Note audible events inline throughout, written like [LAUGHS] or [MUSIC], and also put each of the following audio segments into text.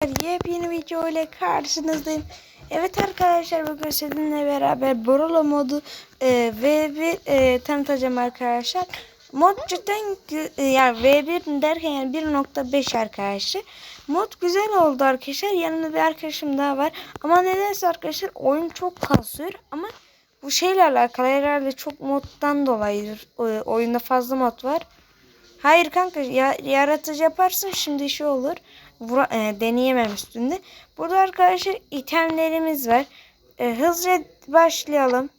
Yepyeni video ile karşınızdayım. Evet arkadaşlar bugün sizinle beraber Borolo modu e, V1 e, tanıtacağım arkadaşlar. Mod cidden e, yani V1 derken yani 1.5 arkadaşlar. Mod güzel oldu arkadaşlar. Yanımda bir arkadaşım daha var. Ama nedense arkadaşlar oyun çok kasıyor. Ama bu şeyle alakalı herhalde çok moddan dolayıdır. O- oyunda fazla mod var. Hayır kanka ya, yaratıcı yaparsın şimdi işi olur. Vura, e, deneyemem üstünde. Burada arkadaşlar itemlerimiz var. E, hızlıca başlayalım.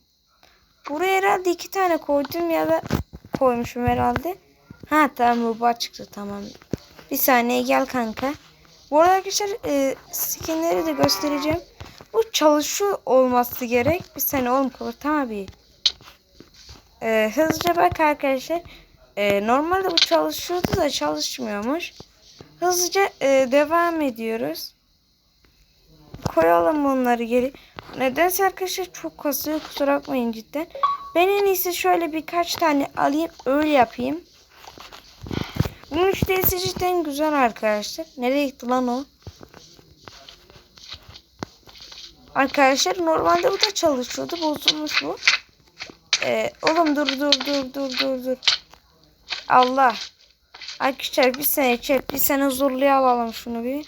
Buraya herhalde iki tane koydum ya da koymuşum herhalde. Ha tamam bu çıktı tamam. Bir saniye gel kanka. Bu arada arkadaşlar e, skinleri de göstereceğim. Bu çalışıyor olması gerek. Bir saniye oğlum kapatam abi. E, hızlıca bak arkadaşlar. E, normalde bu çalışıyordu da çalışmıyormuş. Hızlıca e, devam ediyoruz. Koyalım bunları geri. Nedense arkadaşlar çok kasıyor kusura bakmayın cidden. Ben en iyisi şöyle birkaç tane alayım öyle yapayım. Bu müşterisi cidden güzel arkadaşlar. Nereye gitti lan o? Arkadaşlar normalde bu da çalışıyordu. Bozulmuş bu. Ee, oğlum dur dur dur dur dur dur. Allah. Arkadaşlar bir saniye chat bir sene huzurluya alalım şunu bir.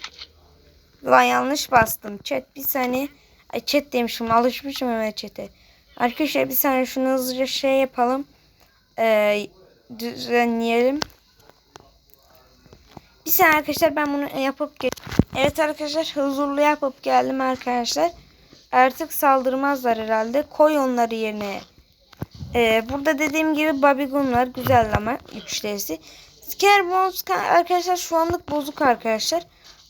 Lan yanlış bastım. Chat bir saniye. Ay chat demişim alışmışım hemen chat'e. Arkadaşlar bir saniye şunu hızlıca şey yapalım. Ee, düzenleyelim. Bir saniye arkadaşlar ben bunu yapıp gel. Evet arkadaşlar huzurlu yapıp geldim arkadaşlar. Artık saldırmazlar herhalde. Koy onları yerine. Ee, burada dediğim gibi babigonlar güzel ama üçlesi. Scarebons arkadaşlar şu anlık bozuk arkadaşlar.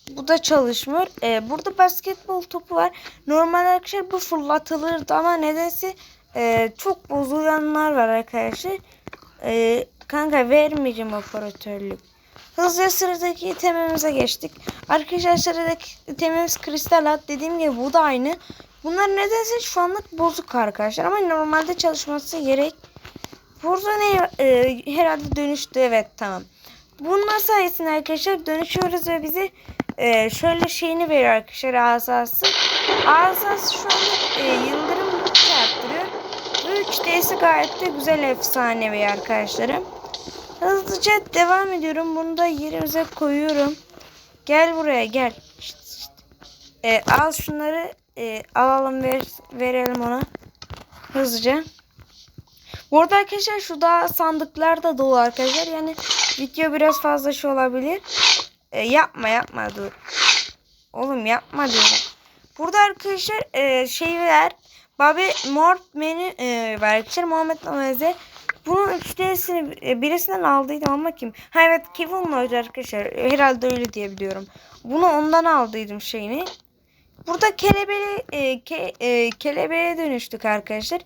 Bu da çalışmıyor. Ee, burada basketbol topu var. Normal arkadaşlar bu fırlatılırdı ama nedense e, çok bozulanlar var arkadaşlar. Ee, kanka vermeyeceğim operatörlük. Hızlıca sıradaki itemimize geçtik. Arkadaşlar sıradaki itemimiz kristal at. Dediğim gibi bu da aynı. Bunlar nedense şu anlık bozuk arkadaşlar. Ama normalde çalışması gerek. Burada ne e, herhalde dönüştü. Evet tamam. Bunlar sayesinde arkadaşlar dönüşüyoruz ve bize e, şöyle şeyini veriyor arkadaşlar asası. Asası şu anda e, yıldırım çarptırıyor. Bu 3D'si gayet de güzel efsanevi arkadaşlarım. Hızlıca devam ediyorum. Bunu da yerimize koyuyorum. Gel buraya gel. Şşt, şşt. E, al şunları e, alalım ver, verelim ona. Hızlıca. Bu arada arkadaşlar şu da sandıklar da dolu arkadaşlar. Yani video biraz fazla şey olabilir. E, yapma yapma dur. Oğlum yapma diyorum. Burada arkadaşlar e, şey var. Bobby Mort menü e, var arkadaşlar. Muhammed Namaz'e. Bunun üçlüsünü e, birisinden aldıydım ama kim? Ha evet Kevin oydu arkadaşlar. Herhalde öyle diyebiliyorum. Bunu ondan aldıydım şeyini. Burada kelebeğe, e, ke, e, kelebeğe dönüştük arkadaşlar.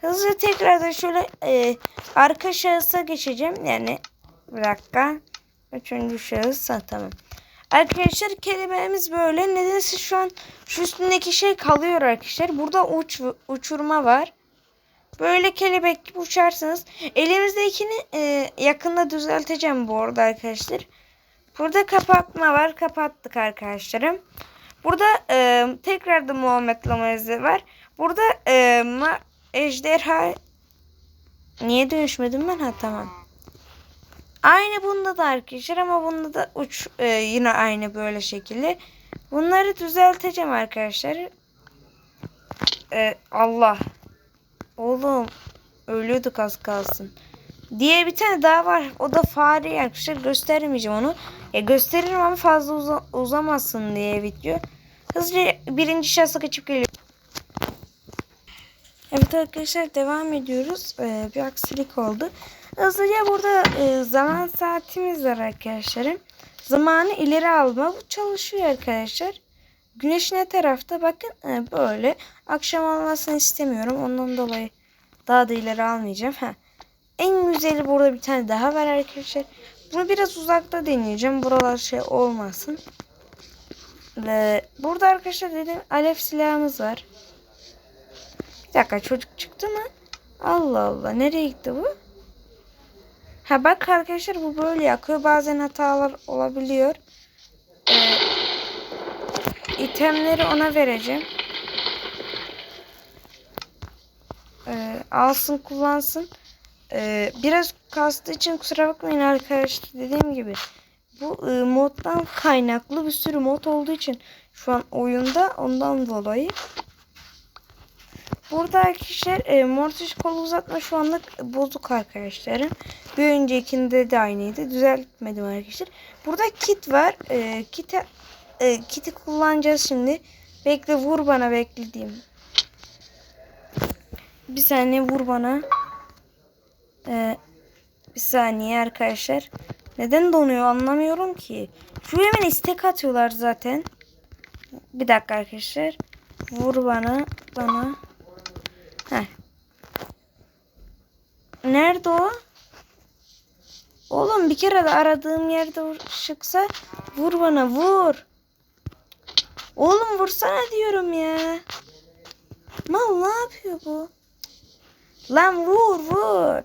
Hızlı tekrardan şöyle e, arka şahısa geçeceğim. Yani bir dakika. Üçüncü şahıs. Tamam. Arkadaşlar kelebeğimiz böyle. Nedense şu an şu üstündeki şey kalıyor arkadaşlar. Burada uç uçurma var. Böyle kelebek gibi uçarsınız. Elimizdekini e, yakında düzelteceğim bu arada arkadaşlar. Burada kapatma var. Kapattık arkadaşlarım. Burada e, tekrar da Muhammed Lamazı var. Burada e, ma, ejderha niye dönüşmedim ben? Ha tamam. Aynı bunda da arkadaşlar ama bunda da uç e, yine aynı böyle şekilde. Bunları düzelteceğim arkadaşlar. E, Allah. Oğlum ölüyorduk az kalsın. Diye bir tane daha var. O da fare arkadaşlar. Göstermeyeceğim onu. Ya gösteririm ama fazla uza uzamasın diye video. Hızlıca birinci şahsa geçip geliyor. Evet arkadaşlar devam ediyoruz. Ee, bir aksilik oldu. Hızlıca burada e, zaman saatimiz var arkadaşlarım. Zamanı ileri alma. Bu çalışıyor arkadaşlar. Güneş ne tarafta? Bakın e, böyle. Akşam olmasını istemiyorum. Ondan dolayı daha da ileri almayacağım. Heh. En güzeli burada bir tane daha var arkadaşlar. Bunu biraz uzakta deneyeceğim. Buralar şey olmasın. Ve burada arkadaşlar dedim alev silahımız var. Bir dakika çocuk çıktı mı? Allah Allah nereye gitti bu? Ha bak arkadaşlar bu böyle yakıyor. Bazen hatalar olabiliyor. Ee, itemleri ona vereceğim. Ee, alsın kullansın. Ee, biraz kastığı için kusura bakmayın arkadaşlar dediğim gibi. Bu e, moddan kaynaklı bir sürü mod olduğu için şu an oyunda ondan dolayı. Burada arkadaşlar e, mortis kol uzatma şu anlık bozuk arkadaşlarım. Bir öncekinde de aynıydı. Düzeltmedim arkadaşlar. Burada kit var. E, kite, e, kiti kullanacağız şimdi. Bekle vur bana beklediğim. Bir saniye vur bana. E, bir saniye arkadaşlar. Neden donuyor anlamıyorum ki. Şu hemen istek atıyorlar zaten. Bir dakika arkadaşlar. Vur bana. Bana. Heh. Nerede o? Oğlum bir kere de aradığım yerde çıksa vur bana vur. Oğlum vursana diyorum ya. Mal ne yapıyor bu? Lan vur vur.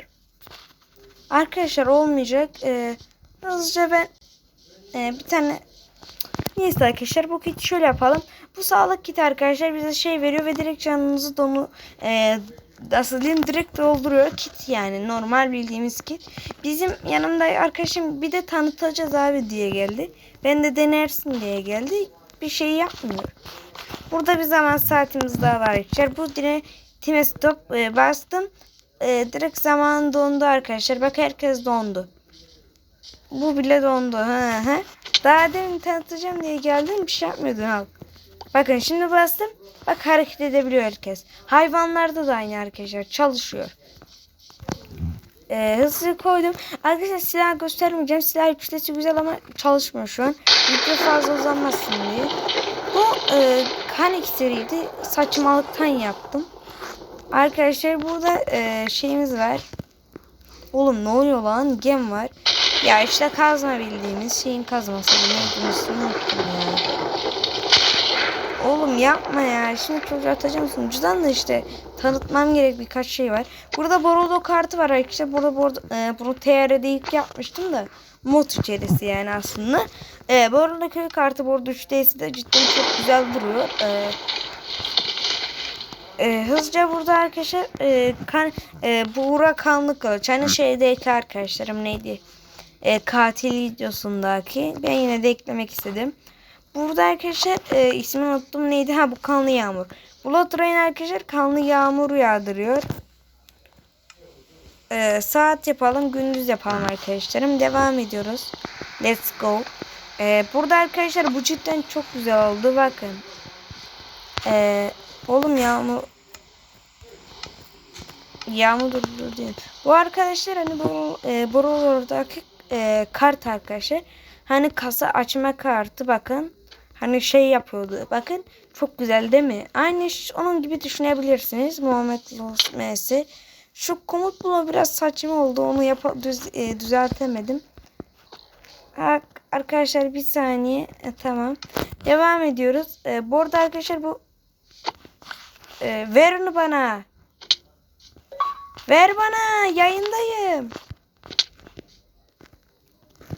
Arkadaşlar olmayacak. Ee, hızlıca ben e, bir tane Neyse arkadaşlar bu kiti şöyle yapalım. Bu sağlık kiti arkadaşlar bize şey veriyor ve direkt canınızı donu e, diyeyim direkt dolduruyor. Kit yani normal bildiğimiz kit. Bizim yanımda arkadaşım bir de tanıtacağız abi diye geldi. Ben de denersin diye geldi. Bir şey yapmıyor. Burada bir zaman saatimiz daha var arkadaşlar. Bu dire time stop e, bastım. E, direkt zaman dondu arkadaşlar. Bak herkes dondu. Bu bile dondu. Hı hı. Daha demin tanıtacağım diye geldim bir şey yapmıyordun al. Bakın şimdi bastım. Bak hareket edebiliyor herkes. Hayvanlarda da aynı arkadaşlar. Çalışıyor. Ee, hızlı koydum. Arkadaşlar silah göstermeyeceğim. Silah yükseltisi güzel ama çalışmıyor şu an. Video fazla uzanmasın diye. Bu e, kan iksiriydi. Saçmalıktan yaptım. Arkadaşlar burada e, şeyimiz var. Oğlum ne oluyor lan? Gem var. Ya işte kazma bildiğimiz şeyin kazması. Neydi ismini unuttum ya. Oğlum yapma ya. Şimdi çocuğu atacağım sunucudan da işte tanıtmam gerek birkaç şey var. Burada Borodo kartı var arkadaşlar. Burada Borodo, e, bunu TR'de ilk yapmıştım da mod içerisi yani aslında. E, Borodo köy kartı Borodo 3D'si de cidden çok güzel duruyor. E, e, hızlıca burada arkadaşlar e, kan, e, Buğra Kanlı Kılıç. Hani şeydeki arkadaşlarım neydi? E, katil videosundaki. Ben yine de eklemek istedim. Burada arkadaşlar e, ismini unuttum neydi? Ha bu kanlı yağmur. Blood Rain arkadaşlar kanlı yağmur yağdırıyor. E, saat yapalım gündüz yapalım arkadaşlarım. Devam ediyoruz. Let's go. E, burada arkadaşlar bu cidden çok güzel oldu. Bakın. E, oğlum yağmur Yağmur durdu değil. Bu arkadaşlar hani bu e, Borolor'daki e, kart arkadaşlar. Hani kasa açma kartı bakın. Hani şey yapıyordu. Bakın çok güzel değil mi? Aynı onun gibi düşünebilirsiniz. Muhammed M'si. Şu komut bloğu biraz saçma oldu. Onu yap düz, e, düzeltemedim. Ha, arkadaşlar bir saniye. E, tamam. Devam ediyoruz. E, bu arada arkadaşlar bu e, ver onu bana. Ver bana. Yayındayım.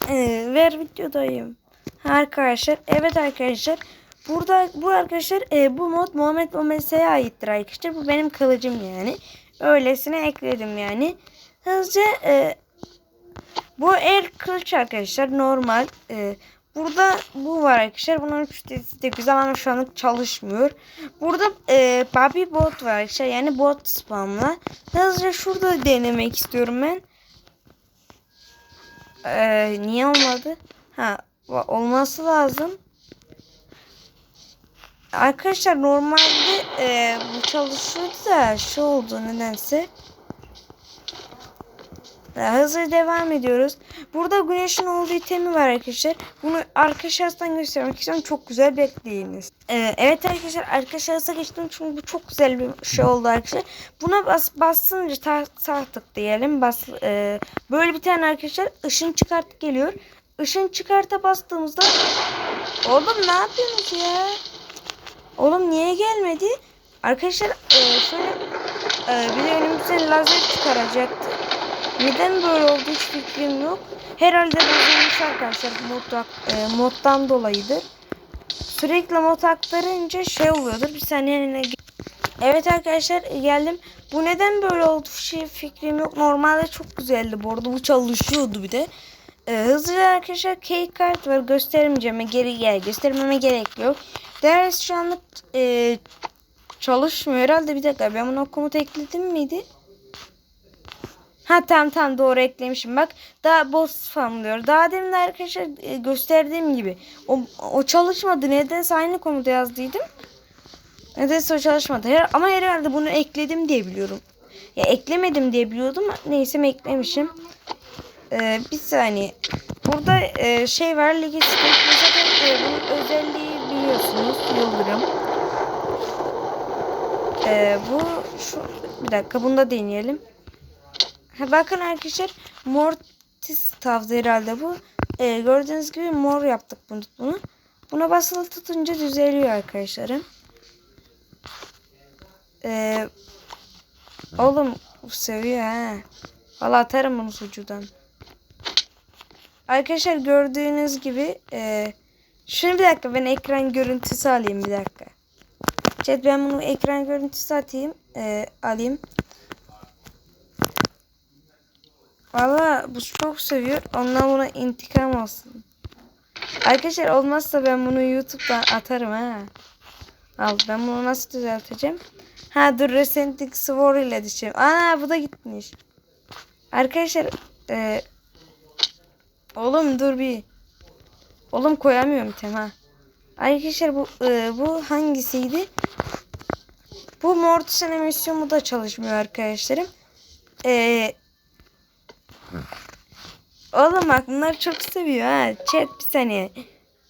Ee, ver videodayım. Arkadaşlar. Evet arkadaşlar. Burada bu arkadaşlar e, bu mod Muhammed Muhammed'e aittir arkadaşlar. Bu benim kılıcım yani. Öylesine ekledim yani. Hızlıca e, bu el kılıç arkadaşlar normal. E, burada bu var arkadaşlar. Bunun üçtesi de güzel ama şu anlık çalışmıyor. Burada e, Bobby bot var arkadaşlar. Yani bot spamla. Hızlıca şurada denemek istiyorum ben. Ee, niye olmadı? Ha olması lazım. Arkadaşlar normalde e, bu çalışıyordu da şu oldu nedense. Hızlı devam ediyoruz. Burada güneşin olduğu itemi var arkadaşlar. Bunu arka şahıstan göstermek istiyorum. Çok güzel bekleyiniz. Ee, evet arkadaşlar arka şahısa geçtim çünkü bu çok güzel bir şey oldu arkadaşlar. Buna bas, bastınca ta, sağ tık diyelim. Bas, e, böyle bir tane arkadaşlar ışın çıkart geliyor. Işın çıkarta bastığımızda Oğlum ne yapıyorsunuz ya? Oğlum niye gelmedi? Arkadaşlar e, şöyle e, bir de önümüzden lazer çıkaracaktı. Neden böyle oldu hiç fikrim yok. Herhalde bozulmuş arkadaşlar modda, e, moddan dolayıdır. sürekli mod aktarınca şey oluyordur. Bir saniye eline Evet arkadaşlar geldim. Bu neden böyle oldu şey fikrim yok. Normalde çok güzeldi bu arada. Bu çalışıyordu bir de. Ee, hızlıca arkadaşlar key kart var. Göstermeyeceğim. Geri gel. Göstermeme gerek yok. Ders şu anlık e, çalışmıyor herhalde. Bir dakika ben buna komut ekledim miydi? Ha tamam tamam doğru eklemişim. Bak daha boss spamlıyor. Daha demin de arkadaşlar e, gösterdiğim gibi. O, o çalışmadı. Nedense aynı komuta yazdıydım. Nedense o çalışmadı. Her, ama herhalde bunu ekledim diye biliyorum. Ya eklemedim diye biliyordum. Neyse eklemişim. Ee, bir saniye. Burada e, şey var. Legacy Zaten özelliği biliyorsunuz. Yıldırım. Ee, bu şu bir dakika bunu da deneyelim. Bakın arkadaşlar Mortis tavdı herhalde bu. Ee, gördüğünüz gibi mor yaptık bunu. bunu. Buna basılı tutunca düzeliyor arkadaşlarım. Ee, oğlum seviyor ha. Valla atarım bunu sucudan. Arkadaşlar gördüğünüz gibi e, şunu bir dakika ben ekran görüntüsü alayım bir dakika. Chat ben bunu ekran görüntüsü atayım. E, alayım. Valla bu çok seviyor. Ondan buna intikam olsun. Arkadaşlar olmazsa ben bunu YouTube'dan atarım ha. Al ben bunu nasıl düzelteceğim? Ha dur Resenting Sword ile düşeceğim. Ana bu da gitmiş. Arkadaşlar e, oğlum dur bir. Oğlum koyamıyorum tem ha. Arkadaşlar bu e, bu hangisiydi? Bu Mortis animasyonu da çalışmıyor arkadaşlarım. Eee Oğlum bak bunlar çok seviyor ha. Chat bir saniye.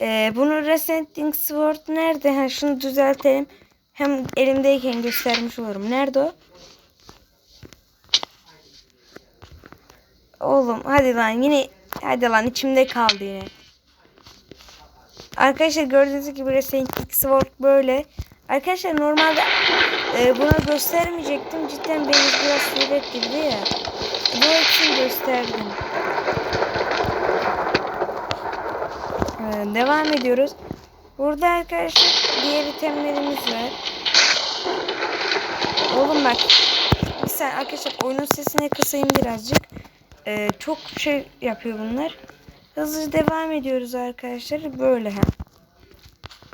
Ee, bunu Resenting Sword nerede? Ha şunu düzeltelim. Hem elimdeyken göstermiş olurum. Nerede o? Oğlum hadi lan yine hadi lan içimde kaldı yine. Arkadaşlar gördüğünüz gibi Resenting Sword böyle. Arkadaşlar normalde e, buna göstermeyecektim. Cidden beni biraz sinir ettirdi ya. Bu için gösterdim. Devam ediyoruz. Burada arkadaşlar diğer itemlerimiz var. Oğlum bak. Bir saniye arkadaşlar oyunun sesini kısayım birazcık. Ee, çok şey yapıyor bunlar. Hızlı devam ediyoruz arkadaşlar. Böyle ha.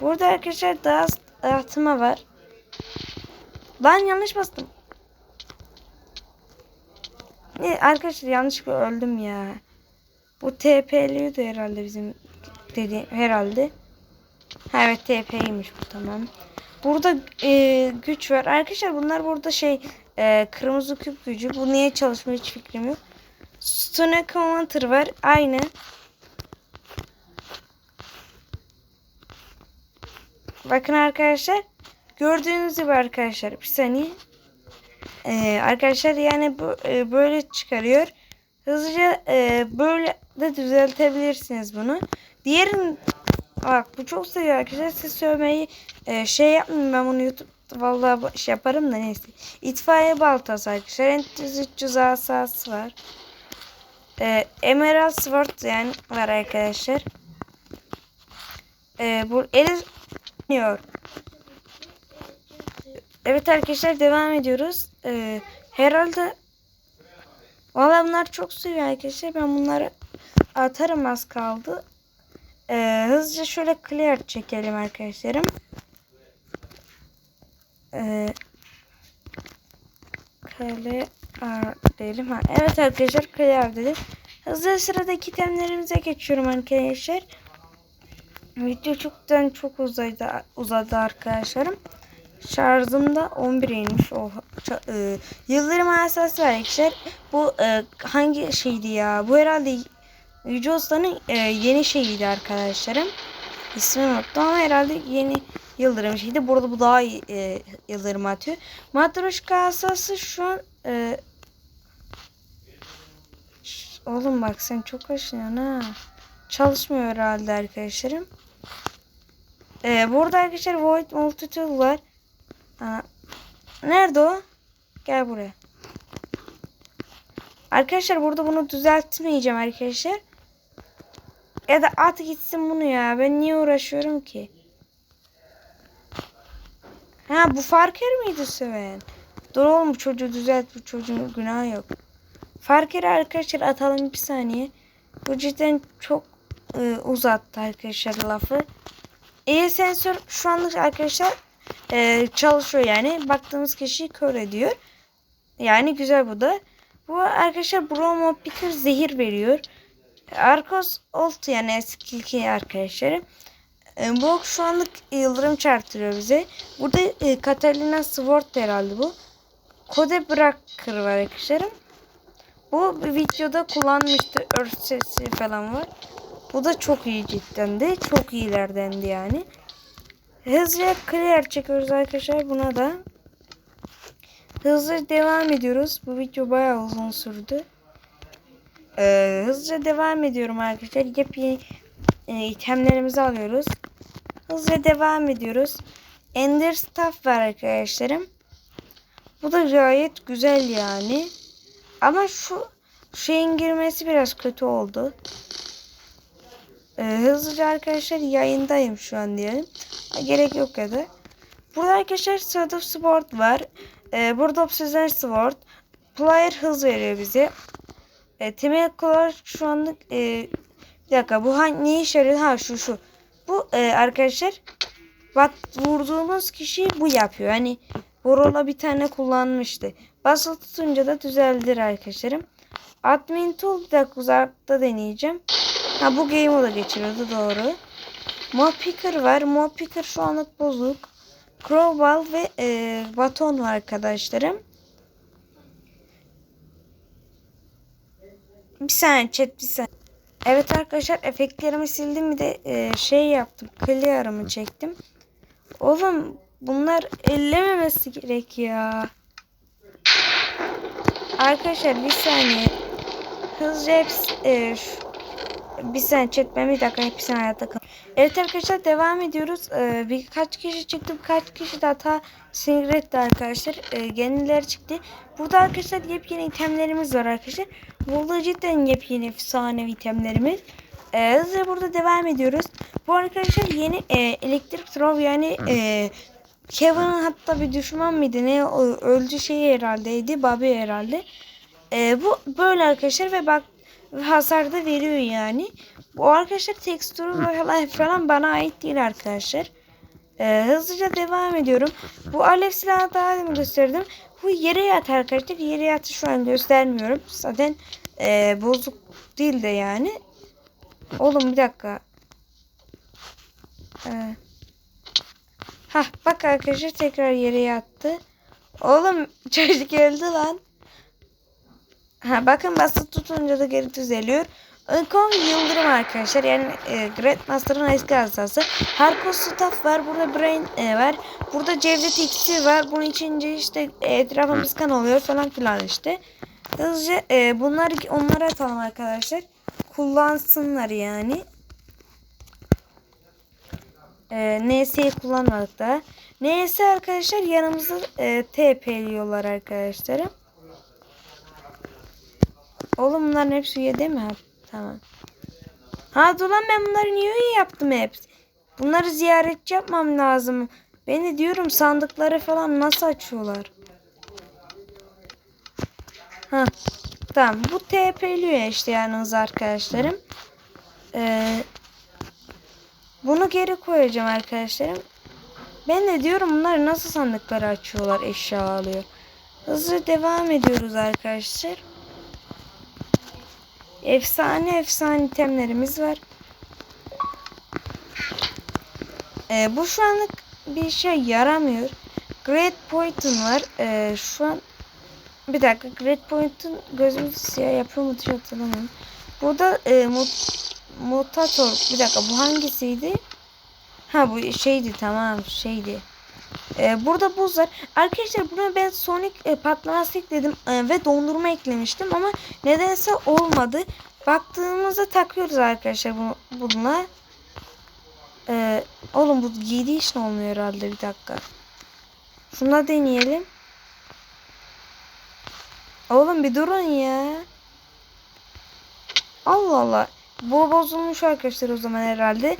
Burada arkadaşlar daha dağıtma var. Lan yanlış bastım. Ne arkadaşlar yanlışlıkla öldüm ya. Bu TP'liyordu herhalde bizim dedi herhalde. Ha, evet TP'ymiş bu tamam. Burada e, güç var. Arkadaşlar bunlar burada şey e, kırmızı küp gücü. Bu niye çalışmıyor hiç fikrim yok. Stone Commander var. Aynı. Bakın arkadaşlar. Gördüğünüz gibi arkadaşlar. Bir saniye. Ee, arkadaşlar yani bu e, böyle çıkarıyor. Hızlıca e, böyle de düzeltebilirsiniz bunu. Diğerin bak bu çok seviyor arkadaşlar. Siz söylemeyi e, şey yapmayın ben bunu YouTube vallahi şey yaparım da neyse. İtfaiye baltası arkadaşlar. Entiz 300 asası var. E, Emerald Sword yani var arkadaşlar. E, bu eli Evet arkadaşlar devam ediyoruz. Ee, herhalde Valla bunlar çok seviyor arkadaşlar. Ben bunları atarım az kaldı. Ee, hızlıca şöyle clear çekelim arkadaşlarım. Ee, clear diyelim. Ha, evet arkadaşlar clear dedim. Hızlı sıradaki itemlerimize geçiyorum arkadaşlar. Video çoktan çok uzadı, uzadı arkadaşlarım. Şarjımda 11 inmiş. O e, yıldırım asası var arkadaşlar. Bu e, hangi şeydi ya? Bu herhalde Yüce Usta'nın e, yeni şeyiydi arkadaşlarım. İsmini unuttum ama herhalde yeni yıldırım şeydi. Burada bu daha iyi e, yıldırım atıyor. Matroşka asası şu an e, Oğlum bak sen çok aşınıyorsun ha. Çalışmıyor herhalde arkadaşlarım. Ee, burada arkadaşlar Void Multitool var. Ha. Nerede o? Gel buraya. Arkadaşlar burada bunu düzeltmeyeceğim arkadaşlar. Ya da at gitsin bunu ya. Ben niye uğraşıyorum ki? Ha bu Farker miydi söven? Dur oğlum bu çocuğu düzelt bu çocuğun günahı yok. Farker'i arkadaşlar atalım bir saniye. Bu cidden çok e, uzattı arkadaşlar lafı. E sensör şu anlık arkadaşlar e, çalışıyor yani. Baktığımız kişiyi kör ediyor. Yani güzel bu da. Bu arkadaşlar Bromo Picker zehir veriyor. Arkos Olt yani eski arkadaşlarım. E, bu şu anlık yıldırım çarptırıyor bize. Burada e, Catalina Sword herhalde bu. Kode Breaker var arkadaşlarım. Bu videoda kullanmıştı. Earth sesi falan var. Bu da çok iyi cidden de. Çok iyilerdendi yani. Hızlıca clear çekiyoruz arkadaşlar buna da. Hızlı devam ediyoruz. Bu video bayağı uzun sürdü. Ee, hızlıca devam ediyorum arkadaşlar. Yepyeni e, itemlerimizi alıyoruz. Hızlıca devam ediyoruz. Ender Staff var arkadaşlarım. Bu da gayet güzel yani. Ama şu şeyin girmesi biraz kötü oldu. Ee, hızlıca arkadaşlar yayındayım şu an diyelim. Gerek yok ya da. Burada arkadaşlar Sword of Sword var. Ee, burada Obsidian Sword. Player hız veriyor bize. E, temel olarak şu anlık e, bir dakika bu hangi ne işe yarıyor? Ha şu şu. Bu e, arkadaşlar bak vurduğumuz kişi bu yapıyor. Hani Vorola bir tane kullanmıştı. Basılı tutunca da düzeldir arkadaşlarım. Admin tool bir dakika uzakta deneyeceğim. Ha bu game moda geçiriyordu doğru. Mob Picker var. Mob Picker şu anlık bozuk. Crowball ve e, baton var arkadaşlarım. Bir saniye chat bir saniye. Evet arkadaşlar efektlerimi sildim bir de e, şey yaptım. Clear'ımı çektim. Oğlum bunlar ellememesi gerek ya. Arkadaşlar bir saniye. Hızlıca hepsi e, şu, bir saniye chat ben bir dakika hepsini hayatta kal. Evet arkadaşlar devam ediyoruz. Ee, birkaç kişi çıktı. Birkaç kişi de hata sinir arkadaşlar. Ee, yeniler çıktı. Burada arkadaşlar yepyeni itemlerimiz var arkadaşlar. Burada cidden yepyeni efsane itemlerimiz. Ee, hızlıca burada devam ediyoruz. Bu arkadaşlar yeni e, elektrik throw yani e, Kevin'ın hatta bir düşman mıydı ne öldü şeyi herhaldeydi. Bobby herhalde. E, bu böyle arkadaşlar ve bak hasar da veriyor yani. Bu arkadaşlar tekstürü falan, bana ait değil arkadaşlar. Ee, hızlıca devam ediyorum. Bu alev silahı daha demin gösterdim. Bu yere yat arkadaşlar. Yere yatı şu an göstermiyorum. Zaten e, bozuk değil de yani. Oğlum bir dakika. Ee, Hah bak arkadaşlar tekrar yere yattı. Oğlum [LAUGHS] çocuk öldü lan. Ha, bakın basılı tutunca da geri düzeliyor. Kong Yıldırım arkadaşlar. Yani e, Great Master'ın eski asası. Harkos Staff var. Burada Brain e, var. Burada Cevdet X'i var. Bunun içince işte e, etrafımız kan oluyor falan filan işte. Hızlıca e, bunları onlara atalım arkadaşlar. Kullansınlar yani. E, NS'yi kullanmadık da. NS arkadaşlar yanımızda e, TP'liyorlar arkadaşlarım. Oğlum bunların hepsi üye değil mi? Tamam. Ha dur lan ben bunları niye üye yaptım hep? Bunları ziyaretçi yapmam lazım. Ben de diyorum sandıkları falan nasıl açıyorlar? Ha. Tamam. Bu TP'liyor işte yalnız arkadaşlarım. Ee, bunu geri koyacağım arkadaşlarım. Ben de diyorum bunlar nasıl sandıkları açıyorlar eşya alıyor. Hızlı devam ediyoruz arkadaşlar. Efsane efsane itemlerimiz var. Ee, bu şu anlık bir şey yaramıyor. Great Point'un var. Ee, şu an bir dakika Great Point'un gözümüzü siyah yapıyor mu diye hatırlamıyorum. Burada e, mut, Mutator bir dakika bu hangisiydi? Ha bu şeydi tamam şeydi. Ee, burada buz var. Arkadaşlar buna ben Sonic e, patlaması ekledim e, ve dondurma eklemiştim ama nedense olmadı. Baktığımızda takıyoruz arkadaşlar bunu, bununla. Ee, oğlum bu 7 iş ne olmuyor herhalde bir dakika. Şuna deneyelim. Oğlum bir durun ya. Allah Allah. Bu bozulmuş arkadaşlar o zaman herhalde.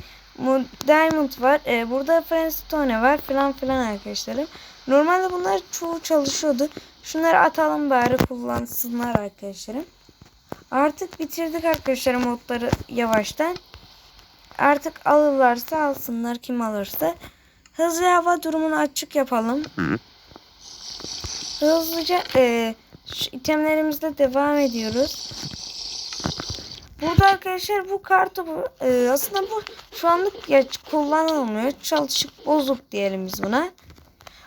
Diamond var. E, burada Friendstone var falan filan arkadaşlarım. Normalde bunlar çoğu çalışıyordu. Şunları atalım bari kullansınlar arkadaşlarım. Artık bitirdik arkadaşlar modları yavaştan. Artık alırlarsa alsınlar kim alırsa. Hızlı hava durumunu açık yapalım. Hızlıca e, itemlerimizle devam ediyoruz. Burada arkadaşlar bu kartı bu, e, aslında bu şu anlık ya, kullanılmıyor. Çalışık bozuk diyelim biz buna.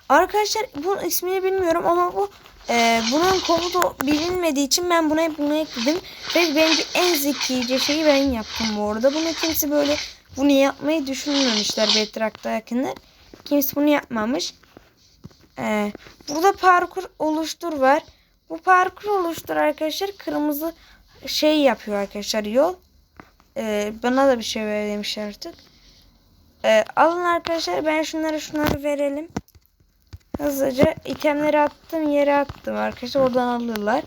Arkadaşlar bunun ismini bilmiyorum ama bu e, bunun komutu bilinmediği için ben buna bunu ekledim. Ve bence en zekice şeyi ben yaptım bu arada. Bunu kimse böyle bunu yapmayı düşünmemişler Bedrock'ta yakınlar. Kimse bunu yapmamış. E, burada parkur oluştur var. Bu parkur oluştur arkadaşlar kırmızı şey yapıyor arkadaşlar yol. E, bana da bir şey ver demişler artık. E, alın arkadaşlar ben şunları şunları verelim. Hızlıca itemleri attım yere attım arkadaşlar oradan alırlar.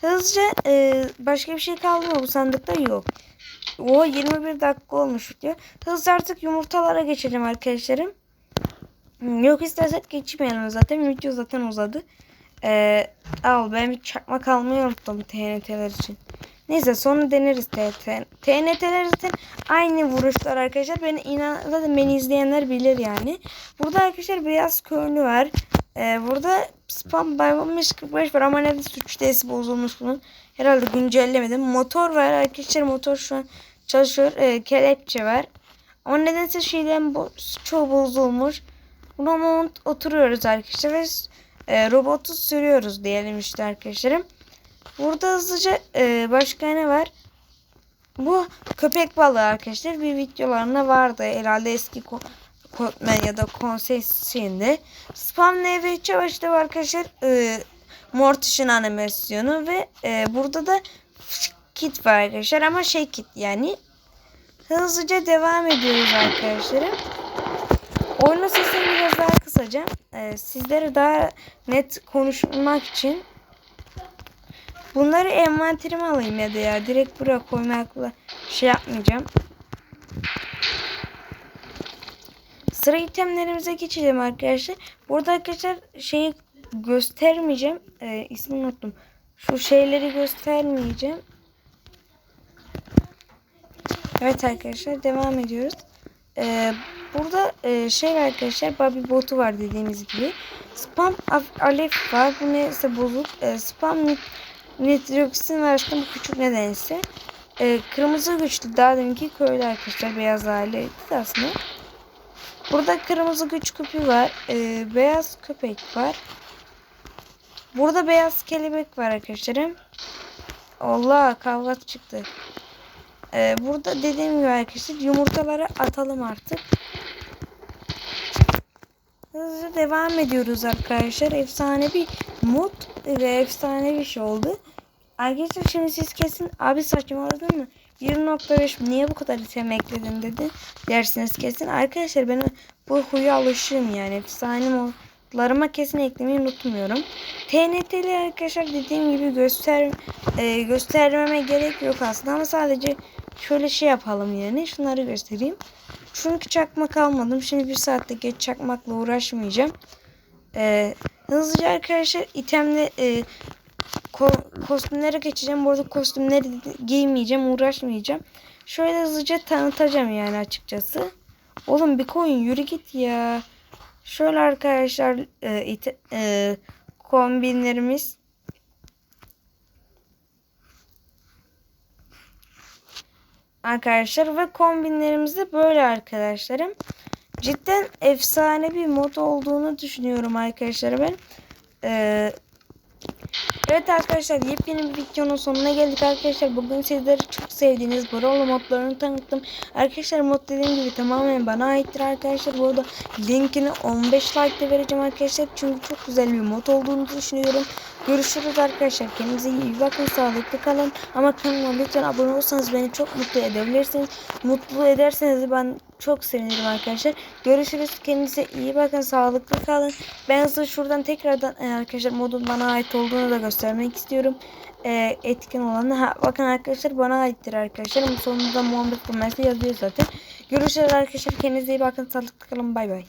Hızlıca e, başka bir şey kaldı mı bu sandıkta yok. O 21 dakika olmuş diyor. Hızlı artık yumurtalara geçelim arkadaşlarım. Yok istersek geçmeyelim zaten video zaten uzadı. E, al ben bir çakmak almayı unuttum TNT'ler için. Neyse sonra deneriz TNT. TNT'ler zaten aynı vuruşlar arkadaşlar. Beni inan zaten beni izleyenler bilir yani. Burada arkadaşlar beyaz körnü var. Ee, burada spam bayılmış 45 var ama neredeyse 3D'si bozulmuş bunun. Herhalde güncellemedim. Motor var arkadaşlar. Motor şu an çalışıyor. Ee, kelepçe var. Ama nedense şeyden bo çoğu bozulmuş. Buna mount oturuyoruz arkadaşlar ve e, robotu sürüyoruz diyelim işte arkadaşlarım. Burada hızlıca e, başka ne var? Bu köpek balığı arkadaşlar bir videolarında vardı. Herhalde eski ko Kotman ya da konsey şeyinde. Spam NV Çavaş'ta var arkadaşlar. E, Mortish'in animasyonu ve e, burada da kit var arkadaşlar ama şey kit yani. Hızlıca devam ediyoruz arkadaşlarım. Oyunun sesini biraz daha kısacağım. E, sizlere daha net konuşmak için Bunları envanterime alayım ya da ya. Direkt buraya koymakla şey yapmayacağım. Sıra itemlerimize geçelim arkadaşlar. Burada arkadaşlar şeyi göstermeyeceğim. Ee, ismini unuttum. Şu şeyleri göstermeyeceğim. Evet arkadaşlar devam ediyoruz. Ee, burada e, şey arkadaşlar. Bobby botu var dediğimiz gibi. Spam alef var. Bu neyse bozuk. Ee, spam nitroksin var aslında bu küçük nedense. Ee, kırmızı güçlü daha deminki köylü arkadaşlar beyaz haliydi aslında. Burada kırmızı güç küpü var. Ee, beyaz köpek var. Burada beyaz kelebek var arkadaşlarım. Allah kavga çıktı. Ee, burada dediğim gibi arkadaşlar yumurtaları atalım artık. Hızlı devam ediyoruz arkadaşlar. Efsane bir mod ve efsane bir şey oldu. Arkadaşlar şimdi siz kesin abi saçmaladın mı? 1.5 niye bu kadar item ekledin dedi dersiniz kesin. Arkadaşlar ben bu huya alışığım yani. Efsane modlarıma kesin eklemeyi unutmuyorum. TNT'li arkadaşlar dediğim gibi göster e, göstermeme gerek yok aslında ama sadece şöyle şey yapalım yani. Şunları göstereyim. Çünkü çakmak almadım. Şimdi bir saatte geç çakmakla uğraşmayacağım. Ee, hızlıca arkadaşlar itemle e, kostümlere geçeceğim. Bu arada kostümleri giymeyeceğim. Uğraşmayacağım. Şöyle hızlıca tanıtacağım yani açıkçası. Oğlum bir koyun yürü git ya. Şöyle arkadaşlar e, ite, e, kombinlerimiz. Arkadaşlar ve kombinlerimiz de böyle arkadaşlarım. Cidden efsane bir mod olduğunu düşünüyorum arkadaşlar ben. Ee, evet arkadaşlar yepyeni bir videonun sonuna geldik arkadaşlar. Bugün sizlere çok sevdiğiniz Brawl modlarını tanıttım. Arkadaşlar mod dediğim gibi tamamen bana aittir arkadaşlar. Bu arada linkini 15 like de vereceğim arkadaşlar. Çünkü çok güzel bir mod olduğunu düşünüyorum. Görüşürüz arkadaşlar. Kendinize iyi bakın. Sağlıklı kalın. Ama kanalıma lütfen abone olursanız beni çok mutlu edebilirsiniz. Mutlu ederseniz ben çok sevinirim arkadaşlar. Görüşürüz. Kendinize iyi bakın. Sağlıklı kalın. Ben size şuradan tekrardan e, arkadaşlar modun bana ait olduğunu da göstermek istiyorum. E, etkin olanı. Ha, bakın arkadaşlar bana aittir arkadaşlar. Sonunda Muhammed Kumersi yazıyor zaten. Görüşürüz arkadaşlar. Kendinize iyi bakın. Sağlıklı kalın. Bay bay.